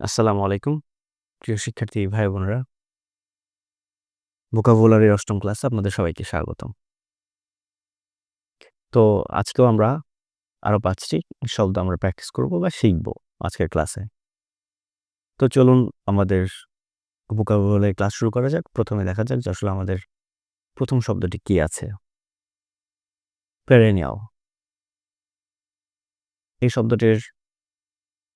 আসসালামু আলাইকুম। প্রিয় শিক্ষার্থী, ভাই বোনেরা। ভোকাবুলারির অষ্টম ক্লাসে আপনাদের সবাইকে স্বাগতম। তো আজকেও আমরা আরও পাঁচটি শব্দ আমরা প্র্যাকটিস করব বা শিখব আজকের ক্লাসে তো চলুন আমাদের ভোকাবুলারি ক্লাস শুরু করা যাক। প্রথমে দেখা যাক যে আসলে আমাদের প্রথম শব্দটি কি আছে। পেরেনিয়াল এই শব্দটির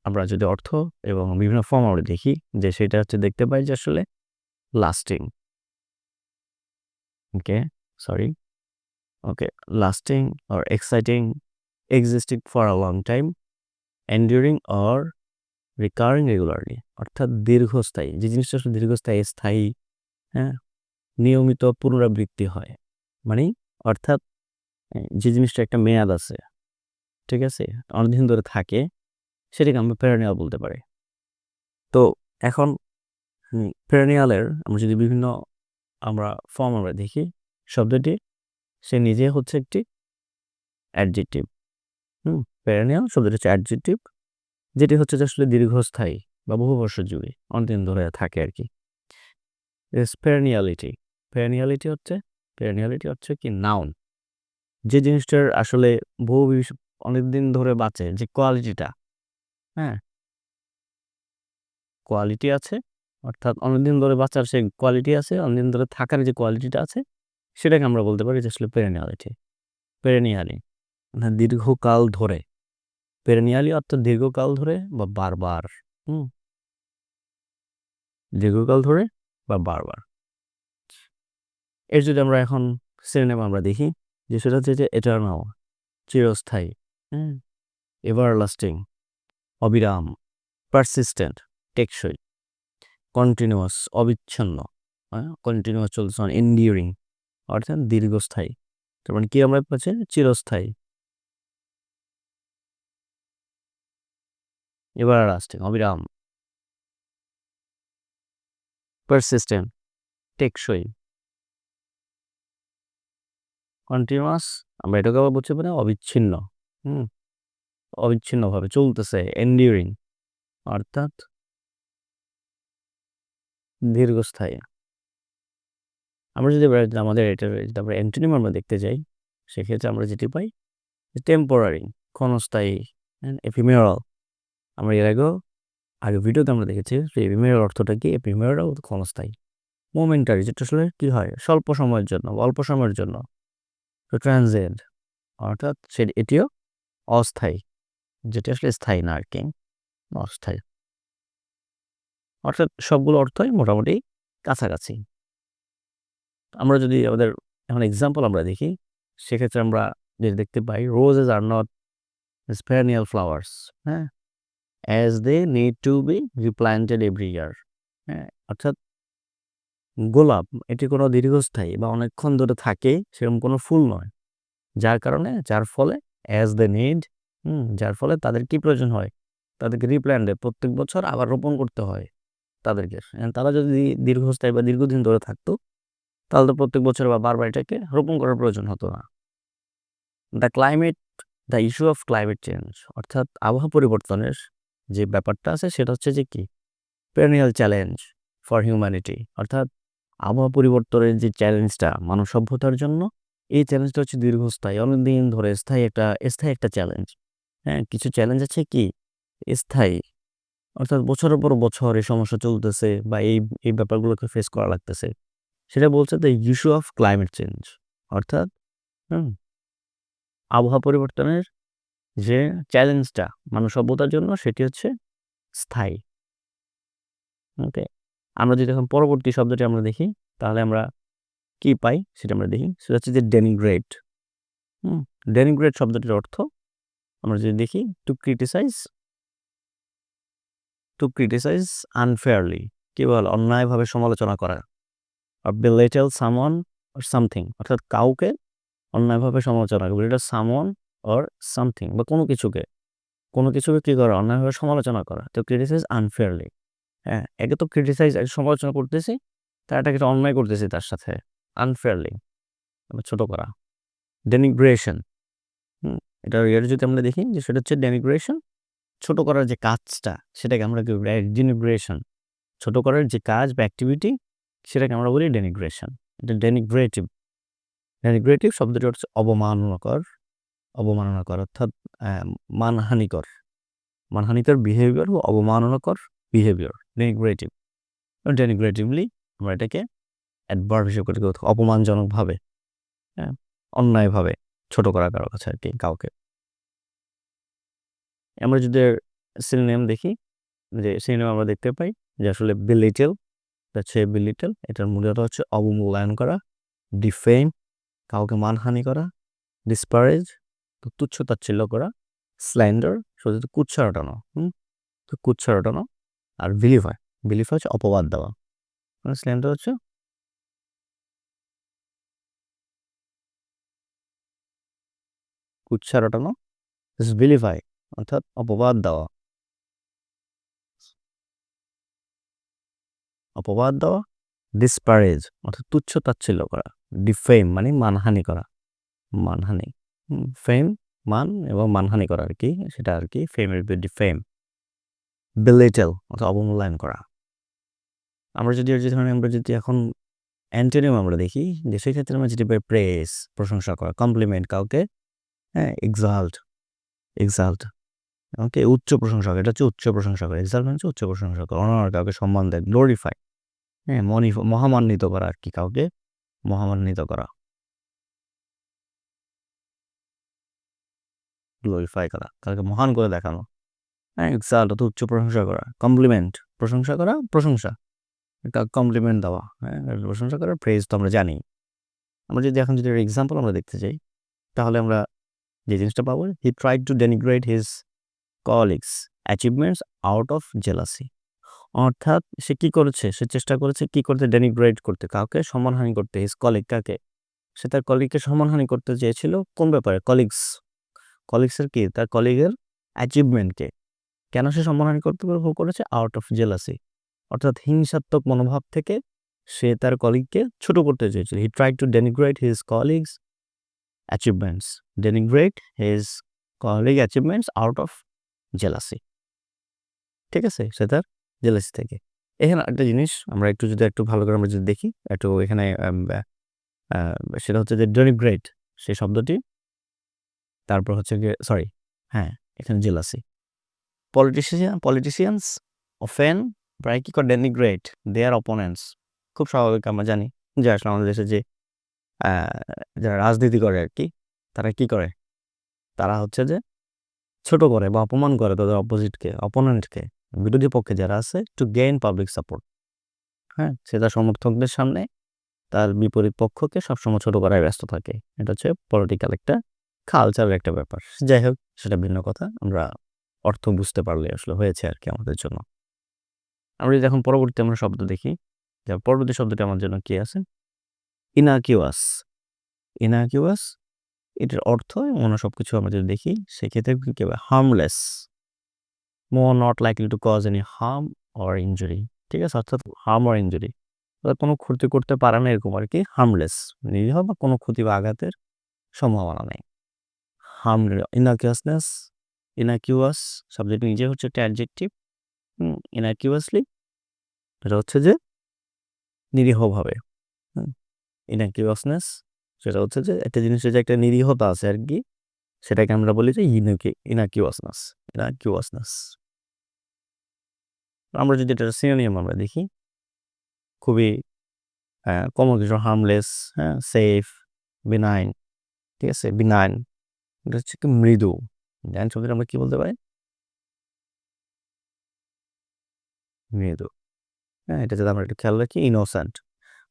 আমরা যদি অর্থ এবং বিভিন্ন ফর্ম আমরা দেখি, যে সেটা হচ্ছে দেখতে পাই যে আসলে lasting okay sorry okay lasting or exciting existing for a long time enduring or recurring regularly অর্থাৎ দীর্ঘস্থায়ী, যে জিনিসটা আসলে দীর্ঘস্থায়ী, স্থায়ী হ্যাঁ নিয়মিত পুনরাবৃত্তি হয়। মানে অর্থাৎ, যে জিনিসটা একটা মেয়াদ আছে, ঠিক আছে, অনেকদিন ধরে থাকে সেটাকে আমরা পেরানিয়াল বলতে পারি। তো এখন পেরানিয়ালের আমরা যদি বিভিন্ন, আমরা ফর্ম আমরা দেখি, শব্দটি, সে নিজে হচ্ছে একটি অ্যাডজেক্টিভ হুম পেরানিয়াল শব্দটি হচ্ছে অ্যাডজেক্টিভ যেটি হচ্ছে যে আসলে দীর্ঘস্থায়ী বা বহু বর্ষজীবী অনেকদিন ধরে থাকে আর কি পেরানিয়ালিটি পেরানিয়ালিটি হচ্ছে পেরানিয়ালিটি হচ্ছে কি নাউন যে জিনিসটার আসলে বহু অনেকদিন ধরে বাঁচে, যে কোয়ালিটিটা হ্যাঁ। কোয়ালিটি আছে, অর্থাৎ অনেকদিন ধরে বাঁচার সে কোয়ালিটি আছে, অনেকদিন ধরে থাকার যে কোয়ালিটিটা আছে, সেটাকে আমরা বলতে পারি যে আসলে পেরেনিয়ালিটি পেরেনিয়ালি মানে দীর্ঘকাল ধরে। পেরেনিয়ালি অর্থাৎ দীর্ঘকাল ধরে বা বারবার, হুম? দীর্ঘকাল ধরে বা বারবার। এর যদি আমরা এখন সিনেমা আমরা দেখি, যে সেটা হচ্ছে যে এটার্নাল চিরস্থায়ী হ্যাঁ এভার লাস্টিং অবিরাম পারসিস্টেন্ট টেকসই কন্টিনিউয়াস অবিচ্ছন্ন কন্টিনিউয়াস চলছে মানে এন্ডিউরিং অর্থাৎ দীর্ঘস্থায়ী। তার মানে কি আমরা পাচ্ছি? চিরস্থায়ী। এবার লাস্টিং অবিরাম। পারসিস্টেন্ট টেকসই। কন্টিনিউয়াস আমরা এটাকে আবার বলতে পারি অবিচ্ছিন্ন, হুম? অবিচ্ছিন্নভাবে চলতেছে এন্ডিউরিং অর্থাৎ দীর্ঘস্থায়ী। আমরা যদি আমাদের এটা আমরা অ্যান্টোনিম আমরা দেখতে যাই, সেক্ষেত্রে আমরা যেটি পাই টেম্পোরারি ক্ষণস্থায়ী এফিমেরাল আমরা এর আগেও আগে ভিডিওতে আমরা দেখেছি যে এফিমেরাল অর্থটা কি? এফিমেরাল ক্ষণস্থায়ী। মোমেন্টারি যেটা আসলে কী হয়? স্বল্প সময়ের জন্য, অল্প সময়ের জন্য। ট্রানজেন্ট অর্থাৎ সে, এটিও অস্থায়ী। যেটি আসলে স্থায়ী না আর কি অস্থায়ী। অর্থাৎ সবগুলো অর্থই মোটামুটি কাছাকাছি। আমরা যদি আমাদের এখন এক্সাম্পল আমরা দেখি, সেক্ষেত্রে আমরা যেটা দেখতে পাই roses are not perennial flowers হ্যাঁ? As they need to be replanted every year হ্যাঁ? অর্থাৎ গোলাপ, এটি কোনো দীর্ঘস্থায়ী বা অনেকক্ষণ ধরে থাকে, সেরকম কোনো ফুল নয়। যার কারণে, যার ফলে অ্যাজ দে নিড হুম, যার ফলে তাদের কি প্রয়োজন হয়? তাদেরকে রিপ্ল্যান্ডে প্রত্যেক বছর আবার রোপণ করতে হয় তাদেরকে। তারা যদি দীর্ঘস্থায়ী বা দীর্ঘদিন ধরে থাকতো, তাহলে তো প্রত্যেক বছর বা বারবার এটাকে রোপণ করার প্রয়োজন হতো না। The climate the issue of climate change অর্থাৎ আবহাওয়া পরিবর্তনের যে ব্যাপারটা আছে, সেটা হচ্ছে যে কি? পেরিয়াল চ্যালেঞ্জ ফর হিউম্যানিটি অর্থাৎ আবহাওয়া পরিবর্তনের যে চ্যালেঞ্জটা মানব সভ্যতার জন্য, এই চ্যালেঞ্জটা হচ্ছে দীর্ঘস্থায়ী, অনেকদিন ধরে স্থায়ী একটা স্থায়ী একটা চ্যালেঞ্জ হ্যাঁ কিছু চ্যালেঞ্জ আছে কি? স্থায়ী। অর্থাৎ বছরের পর বছর এই সমস্যা চলতেছে বা এই এই ব্যাপারগুলোকে ফেস করা লাগতেছে। সেটা বলছে the issue of climate change অর্থাৎ, হুম, আবহাওয়া পরিবর্তনের যে চ্যালেঞ্জটা মানব সভ্যতার জন্য সেটি হচ্ছে স্থায়ী। ওকে আমরা যদি এখন পরবর্তী শব্দটি আমরা দেখি, তাহলে আমরা কি পাই? সেটা আমরা দেখি। সেটা হচ্ছে যে ডেনিগ্রেট হুম ডেনিগ্রেট শব্দটির অর্থ আমরা যদি দেখি to criticize to criticize unfairly কেবল অন্যায়ভাবে সমালোচনা করা আর বেলেটেল সামন অর সামথিং অর্থাৎ কাউকে অন্যায়ভাবে সমালোচনা করা এটা সামন অর সামথিং বা কোনো কিছুকে কোনো কিছুকে কী করা, অন্যায়ভাবে সমালোচনা করা তো ক্রিটিসাইজ আনফেয়ারলি হ্যাঁ? একে তো ক্রিটিসাইজ সমালোচনা করতেছি তার এটাকে অন্যায় করতেছি তার সাথে আনফেয়ারলি ছোট করা ডেনিগ্রেশন হুম, এটা এর যদি আমরা দেখি যে সেটা হচ্ছে ডেনিগ্রেশন ছোট করার যে কাজটা সেটাকে আমরা কি ডেনিগ্রেশন ছোট করার যে কাজ বা অ্যাক্টিভিটি সেটাকে আমরা বলি ডেনিগ্রেশন এটা ডেনিগ্রেটিভ ডেনিগ্রেটিভ শব্দটি হচ্ছে অবমাননাকর অবমাননাকর অর্থাৎ মানহানিকর। মানহানিকর বিহেভিয়ার বা অবমাননাকর বিহেভিয়ার ডেনিগ্রেটিভ ডেনিগ্রেটিভলি আমরা এটাকে অ্যাডভার্ব হিসেবে অপমানজনকভাবে হ্যাঁ অন্যায়ভাবে। ছোট করা কারও কাছে আর কি কাউকে। আমরা যদি সিনেম দেখি, যে সিনেমা আমরা দেখতে পাই, যে আসলে বিলিটেল হচ্ছে বিলিটেল এটার মূলত হচ্ছে অবমূল্যায়ন করা ডিফেম কাউকে মানহানি করা ডিসপারেজ তো তুচ্ছ তাচ্ছিল্য করা স্ল্যান্ডার শুধু কুচ্ছা রটানো, হুম? তো কুচ্ছা রটানো আর বিলিফাই বিলিফাই হচ্ছে অপবাদ দেওয়া। মানে স্ল্যান্ডার হচ্ছে কুচ্ছা রটানো বিলিফাই অর্থাৎ অপবাদ দেওয়া। অপবাদ দেওয়া ডিসপারেজ অর্থাৎ তুচ্ছ তাচ্ছিল্য করা ডিফেম মানে মানহানি করা। মানহানি ফেম মান এবং মানহানি করা আর কি, সেটা আর কি ফেমের ডিফেম বিলিটেল অর্থাৎ অবমূল্যায়ন করা। আমরা যদি, যে ধরনের আমরা যদি এখন অ্যান্টোনিয়াম আমরা দেখি, যে সেই ক্ষেত্রে আমরা যেটি প্রেস প্রশংসা করা কমপ্লিমেন্ট কাউকে হ্যাঁ এক্সাল্ট এক্সাল্ট ওকে উচ্চ প্রশংসা করে এটা হচ্ছে উচ্চ প্রশংসা করে এক্সাল্ট মানে হচ্ছে উচ্চ প্রশংসা করে অনার কাউকে সম্মান দেয় গ্লোরিফাই হ্যাঁ মনি, মহামান্বিত করা আর কি কাউকে, মহামান্বিত করা। গ্লোরিফাই করা, কাউকে মহান করে দেখানো হ্যাঁ এক্সাল্ট অত উচ্চ প্রশংসা করা কমপ্লিমেন্ট প্রশংসা করা, প্রশংসা কমপ্লিমেন্ট দেওয়া হ্যাঁ প্রশংসা করা ফ্রেজ তো আমরা জানি। আমরা যদি এখন যদি এক্সাম্পল আমরা দেখতে চাই, তাহলে আমরা যে জিনিসটা পাবো he tried to denigrate his colleagues achievements out of jealousy অর্থাৎ সে কি করেছে? সে চেষ্টা করেছে কি করতে? ডেনিগ্রেট করতে, কাউকে সম্মানহানি করতে হিজ কলিগ কাকে? সে তার কলিগকে সম্মানহানি করতে চেয়েছিল কোন ব্যাপারে? কলিগস কলিগসের কি? তার কলিগের অ্যাচিভমেন্টকে কেন সে সম্মানহানি করতে করেছে আউট অফ জেলাসি অর্থাৎ হিংসাত্মক মনোভাব থেকে সে তার কলিগকে ছোট করতে চেয়েছিল। He try to denigrate his colleagues achievements denigrate his colleague achievements out of jealousy ঠিক আছে? সে তার জেলাসি থেকে। এখানে একটা জিনিস, আমরা একটু যদি একটু ভালো করে আমরা যদি দেখি, একটু এখানে সেটা হচ্ছে যে ডেনিগ্রেট সেই শব্দটি, তারপর হচ্ছে গিয়ে সরি হ্যাঁ এখানে জেলাসি পলিটিশিয়ান পলিটিশিয়ানস অফেন প্রায় কী করে ডেনিগ্রেট দেয়ার অপোনেন্টস খুব স্বাভাবিক, আমরা জানি যে আসলে আমাদের দেশে যে যারা রাজনীতি করে আর কি তারা কি করে? তারা হচ্ছে যে ছোট করে বা অপমান করে তাদের অপোজিটকে অপোনেন্টকে বিরোধী পক্ষে যারা আছে টু গেইন পাবলিক সাপোর্ট হ্যাঁ সে তার সমর্থকদের সামনে তার বিপরীত পক্ষকে সবসময় ছোট করায় ব্যস্ত থাকে। এটা হচ্ছে পলিটিক্যাল একটা কালচারের একটা ব্যাপার। যাই হোক, সেটা ভিন্ন কথা। আমরা অর্থ বুঝতে পারলে আসলে হয়েছে আর কি আমাদের জন্য। আমরা যদি এখন পরবর্তী আমরা শব্দ দেখি, যে পরবর্তী শব্দটি আমার জন্য কি আছে? ইনাকিউয়াস ইনাকিউয়াস এটার অর্থ অন্য সব কিছু আমরা যদি দেখি, সেক্ষেত্রে কি হবে? Harmless more not likely to cause any harm or injury ঠিক আছে? অর্থাৎ হার্ম অর ইঞ্জুরি কোনো ক্ষতি করতে পারে না এরকম আর কি হার্মলেস নিরীহ বা কোনো ক্ষতি বা আঘাতের সম্ভাবনা নেই। হার্ম ইনাকিউয়াসনেস ইনাকিউয়াস সাবজেক্ট নিজে হচ্ছে একটা অ্যাডজেক্টিভ ইনাকিউয়াসলি এটা হচ্ছে যে নিরীহভাবে ইনাকিউয়াসনেস সেটা হচ্ছে যে একটা জিনিসের যে একটা নিরীহতা আছে আর কি সেটাকে আমরা বলি যে ইনাকি ইনাকিউয়াসনেস ইনাকিউয়াসনেস আমরা যদি এটা সিনোনিয়াম আমরা দেখি, খুবই কমন কিছু হার্মলেস হ্যাঁ সেফ বিনাইন ঠিক আছে? বিনাইন এটা হচ্ছে কি মৃদু। জ্ঞান শব্দটা আমরা কি বলতে পারি? মৃদু। হ্যাঁ এটা যদি আমরা একটু খেয়াল রাখি ইনোসেন্ট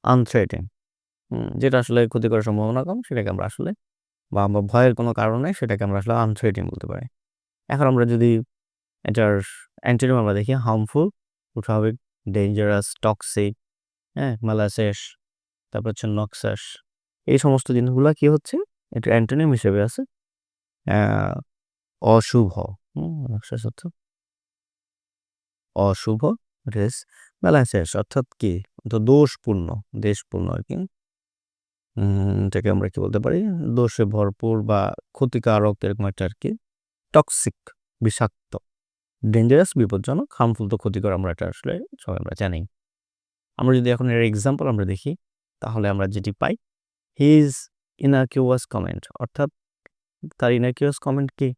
আনথ্রেটিং যেটা আসলে ক্ষতি করার সম্ভাবনা কম, সেটাকে আমরা আসলে বা আমরা ভয়ের কোনো কারণে সেটাকে আমরা আসলে আনথ্রেটিং বলতে পারি। এখন আমরা যদি এটার অ্যান্টিনিম আমরা দেখি হার্মফুল স্বাভাবিক ডেঞ্জারাস টক্সিক হ্যাঁ মালাসেস তারপর হচ্ছে নক্সাস এই সমস্ত জিনিসগুলো কি হচ্ছে? এটা অ্যান্টোনিম হিসেবে আছে অশুভ নক্সাস অর্থ? অশুভ রেস মেলাসেস অর্থাৎ কি? দোষপূর্ণ, দেশপূর্ণ আর কি। এটাকে আমরা কি বলতে পারি? দোষে ভরপুর বা ক্ষতিকারক এরকম একটা আর কি। টক্সিক বিষাক্ত ডেঞ্জারাস বিপজ্জনক হার্মফুল তো ক্ষতিকর আমরা এটা আসলে সবাই আমরা জানি। আমরা যদি এখন এর এক্সাম্পল আমরা দেখি, তাহলে আমরা যেটি পাই হিজ ইনাকিউয়াস কমেন্ট অর্থাৎ তার ইনাকিউয়াস কমেন্ট কি?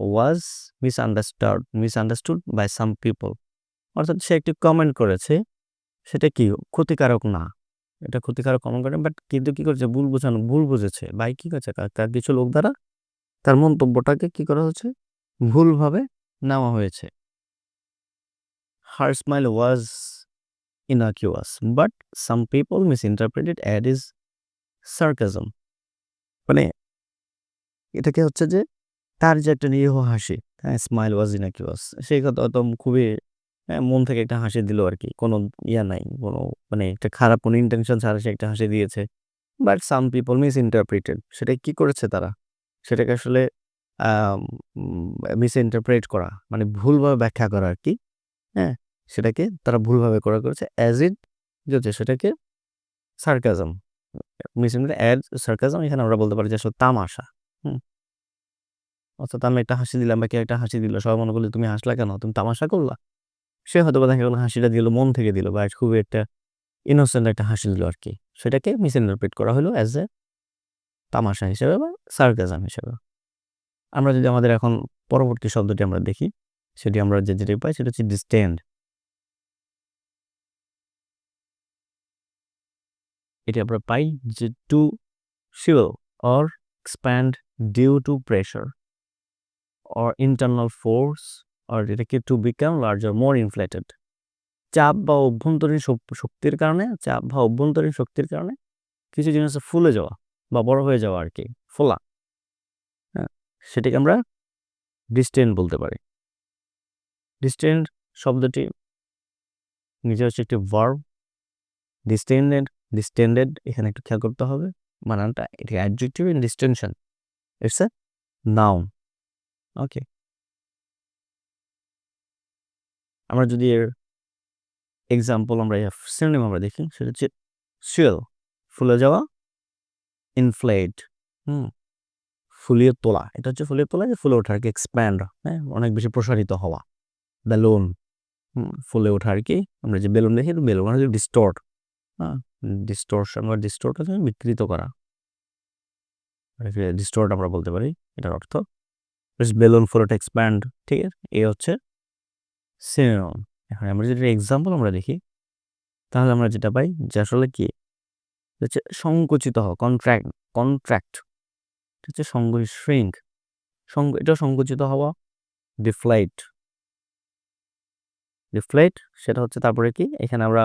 Was misunderstood misunderstood by some people অর্থাৎ সে একটি কমেন্ট করেছে, সেটা কি? ক্ষতিকারক না। এটা ক্ষতিকারক কমেন্ট করে। বাট কিন্তু কি করছে? ভুল বোঝানো, ভুল বুঝেছে। ভাই কি করেছে? তার কিছু লোক দ্বারা তার মন্তব্যটাকে কি করা হচ্ছে ভুলভাবে নেওয়া হয়েছে। Her smile was innocuous but some people misinterpreted as is sarcasm মানে এটাকে হচ্ছে যে, তার যে একটা নিরীহ হাসি হ্যাঁ স্মাইল ওয়াজ ইনাকিউয়াস সেই কথা তো খুবই হ্যাঁ, মন থেকে একটা হাসি দিল আর কি কোনো ইয়া নাই কোনো মানে একটা খারাপ কোনো ইন্টেনশন ছাড়া সে একটা হাসি দিয়েছে। But some people misinterpreted সেটা কি করেছে তারা? সেটাকে আসলে মিস ইন্টারপ্রেট করা মানে ভুলভাবে ব্যাখ্যা করা আর কি হ্যাঁ সেটাকে তারা ভুলভাবে করা করেছে অ্যাজ ইট যে সেটাকে সার্কাজম মিস অ্যাড সার্কাজম এখানে আমরা বলতে পারি যে আসলে তামাশা। হুম। অর্থাৎ আমি একটা হাসি দিলাম বা কেউ একটা হাসি দিল সবাই মনে করলে তুমি হাসলা কেন? তুমি তামাশা করলা। সে হয়তো বা দেখা হাসিটা দিল, মন থেকে দিল বা খুবই একটা ইনোসেন্ট একটা হাসি দিল আর কি। সেটাকে মিস ইন্টারপ্রেট করা হলো অ্যাজ এ তামাশা হিসেবে বা সার্কাজাম হিসেবে। আমরা যদি আমাদের এখন পরবর্তী শব্দটি আমরা দেখি, সেটি আমরা যে যেটি পাই সেটা হচ্ছে ডিস্টেন্ড এটি আমরা পাই যে to swell or expand due to pressure or internal force or এটাকে to become larger more inflated চাপ বা অভ্যন্তরীণ শক্তির কারণে, চাপ বা অভ্যন্তরীণ শক্তির কারণে কিছু জিনিস ফুলে যাওয়া বা বড় হয়ে যাওয়া আর কি, ফোলা। হ্যাঁ সেটাকে আমরা ডিস্টেন্ট বলতে পারি। ডিস্টেন্ট শব্দটি নিজে হচ্ছে একটি ভার্ব ডিস্টেন্ডেড ডিস্টেন্ডেড এখানে একটু খেয়াল করতে হবে মানানটা এটি adjective in distension it's a noun okay আমরা যদি এর এক্সাম্পল আমরা সিনোনিম আমরা দেখি, সেটা হচ্ছে সুয়েল ফুলে যাওয়া ইনফ্লেট হুম, ফুলিয়ে তোলা। এটা হচ্ছে ফুলিয়ে তোলা যে ফুলে ওঠা আর কি এক্সপ্যান্ড হ্যাঁ অনেক বেশি প্রসারিত হওয়া। বেলুন ফুলে ওঠা আর কি, আমরা যে বেলুন দেখি বেলুন হচ্ছে ডিস্টর্ট হ্যাঁ ডিস্টোরশন বা ডিস্টোর্ট হচ্ছে বিকৃত করা। ডিস্টোর্ট আমরা বলতে পারি, এটার অর্থ বেলুন ফুল ওঠা এক্সপ্যান্ড ঠিক আছে? এই হচ্ছে সিনোনিম এখন আমরা যদি এক্সাম্পল আমরা দেখি, তাহলে আমরা যেটা পাই যে আসলে কি? হচ্ছে সংকুচিত হওয়া কন্ট্রাক্ট কন্ট্রাক্ট হচ্ছে সঙ্গ শ্রিঙ্ক এটা সংকুচিত হওয়া ডিফ্লাইট ডিফ্লাইট সেটা হচ্ছে তারপরে কি? এখানে আমরা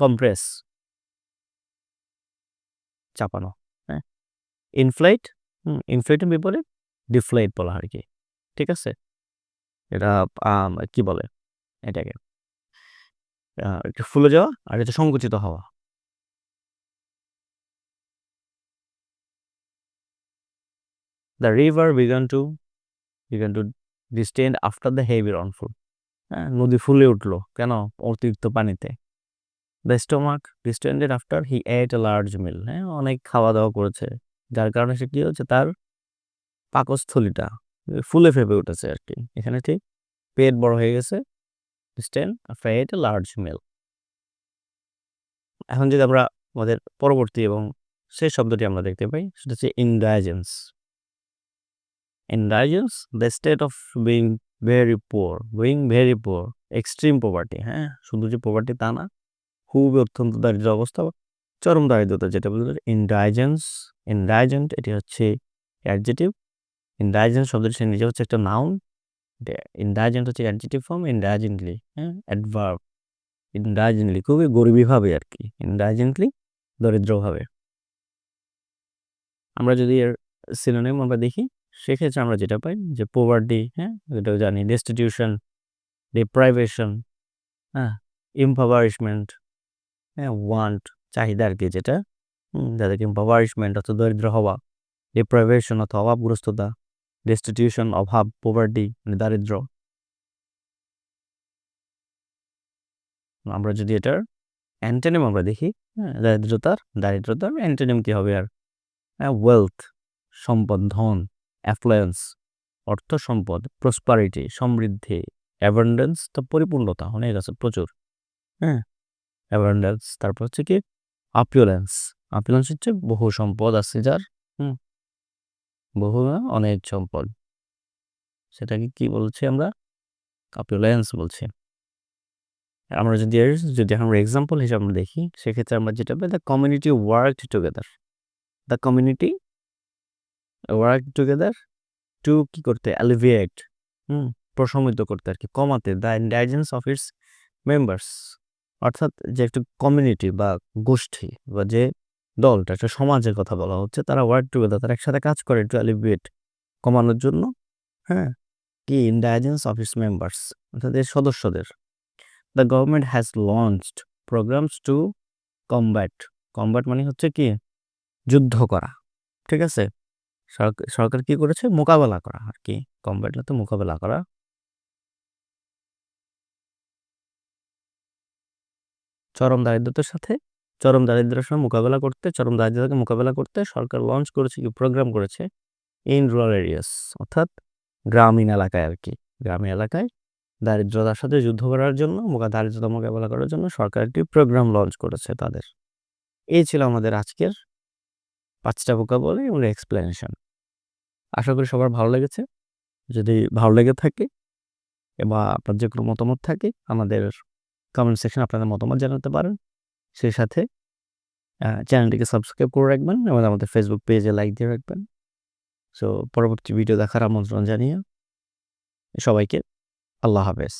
কম্প্রেস চাপানো হ্যাঁ? ইনফ্লাইট ইনফ্লাইটের বিপরীত ডিফ্লাইট বলা আর কি, ঠিক আছে? এটা কি বলে এটাকে? একটু ফুলে যাওয়া আর এটা সংকুচিত হওয়া। The river began to began to distend after the heavy rainfall হ্যাঁ নদী ফুলে উঠল। কেন? অতিরিক্ত পানিতে। The stomach distended after he ate a large meal হ্যাঁ অনেক খাওয়া দাওয়া করেছে। যার কারণে সে কী হচ্ছে তার পাকস্থলীটা ফুলে ফেপে উঠেছে আর কি। এখানে ঠিক পেট বড় হয়ে গেছে ডিস্টেন্ড আফটার এ লার্জ মিল। এখন যদি আমরা আমাদের পরবর্তী এবং সেই শব্দটি আমরা দেখতে পাই, সেটা হচ্ছে indigence indigence the state of being very poor being very poor extreme poverty হ্যাঁ? শুধু যে পোভার্টি তা না, খুবই অত্যন্ত দারিদ্র অবস্থা, চরম দারিদ্রতা, যেটা বলতে ইনডাইজেন্স ইনডাইজেন্ট এটি হচ্ছে অ্যাডজেটিভ ইনডাইজেন্স শব্দটি সে নিজে হচ্ছে একটা নাউন ইনডাইজেন্ট হচ্ছে অ্যাডজেটিভ ফর্ম ইনডাইজেন্টলি হ্যাঁ অ্যাডভার্ব ইনডাইজেন্টলি খুবই গরিবীভাবে আর কি ইনডাইজেন্টলি দরিদ্রভাবে। আমরা যদি এর সিনোনিম আমরা দেখি, সেক্ষেত্রে আমরা যেটা পাই যে পোভার্টি হ্যাঁ যেটা জানি ডিস্টিটিউশন ডিপ্রাইভেশন হ্যাঁ ইম্পাভারিশমেন্ট হ্যাঁ ওয়ান্ট চাহিদা আর কি যেটা যাদেরকে ইম্পাভারিশমেন্ট অর্থাৎ দরিদ্র হওয়া ডিপ্রাইভেশন অথবা অভাবগ্রস্ততা ডেস্টিটিউশন অভাব পোভার্টি মানে দারিদ্র আমরা যদি এটার অ্যান্টেনিম আমরা দেখি হ্যাঁ দারিদ্রতার দারিদ্রতার অ্যান্টেনিম কি হবে আর? হ্যাঁ ওয়েলথ সম্পদ, ধন অ্যাফ্লুয়েন্স অর্থ সম্পদ প্রসপারিটি সমৃদ্ধি অ্যাবান্ডেন্স তো পরিপূর্ণতা, অনেক আছে, প্রচুর হ্যাঁ অ্যাবান্ডেন্স তারপর হচ্ছে কি আপিওলেন্স আপিওলেন্স হচ্ছে বহু সম্পদ আছে যার, হুম বহু অনেক সম্পদ। সেটাকে কি বলছি আমরা? আপিওলেন্স বলছি। আমরা যদি যদি আমরা এক্সাম্পল হিসাবে আমরা দেখি, সেক্ষেত্রে আমরা যেটা পাই the community work together the community work together to কি করতে? অ্যালিভিয়েট হুম, প্রশমিত করতে আর কি, কমাতে the indigence of its members অর্থাৎ যে একটা কমিউনিটি বা গোষ্ঠী বা যে দলটা, একটা সমাজের কথা বলা হচ্ছে। তারা ওয়ার্ক টুগেদার তারা একসাথে কাজ করে টু অ্যালিভিয়েট কমানোর জন্য। হ্যাঁ? কি? ইন্ডাইজেন্স অফ ইটস মেম্বার্স অর্থাৎ এর সদস্যদের। The government has launched programmes to combat combat মানে হচ্ছে কি? যুদ্ধ করা। ঠিক আছে? সরকার কি করেছে? মোকাবেলা করা আর কি। কমব্যাট না তো মোকাবেলা করা। চরম দারিদ্রতার সাথে চরম দারিদ্রের সঙ্গে মোকাবেলা করতে, চরম দারিদ্রতাকে মোকাবেলা করতে সরকার লঞ্চ করেছে কি প্রোগ্রাম করেছে ইন রুরাল এরিয়াস অর্থাৎ গ্রামীণ এলাকায় আর কি গ্রামীণ এলাকায় দারিদ্রতার সাথে যুদ্ধ করার জন্য দারিদ্রতা মোকাবেলা করার জন্য সরকার একটি প্রোগ্রাম লঞ্চ করেছে তাদের। এই ছিল আমাদের আজকের পাঁচটা ভোকাবলি এবং এক্সপ্লেনেশন আশা করি সবার ভালো লেগেছে। যদি ভালো লেগে থাকে বা আপনার যে কোনো মতামত থাকে, আমাদের কমেন্ট সেকশন আপনাদের মতামত জানাতে পারেন। সেই সাথে চ্যানেলটিকে সাবস্ক্রাইব করে রাখবেন এবং আমাদের ফেসবুক পেজে লাইক দিয়ে রাখবেন। সো পরবর্তী ভিডিও দেখার আমন্ত্রণ জানিয়ে সবাইকে আল্লাহ হাফেজ।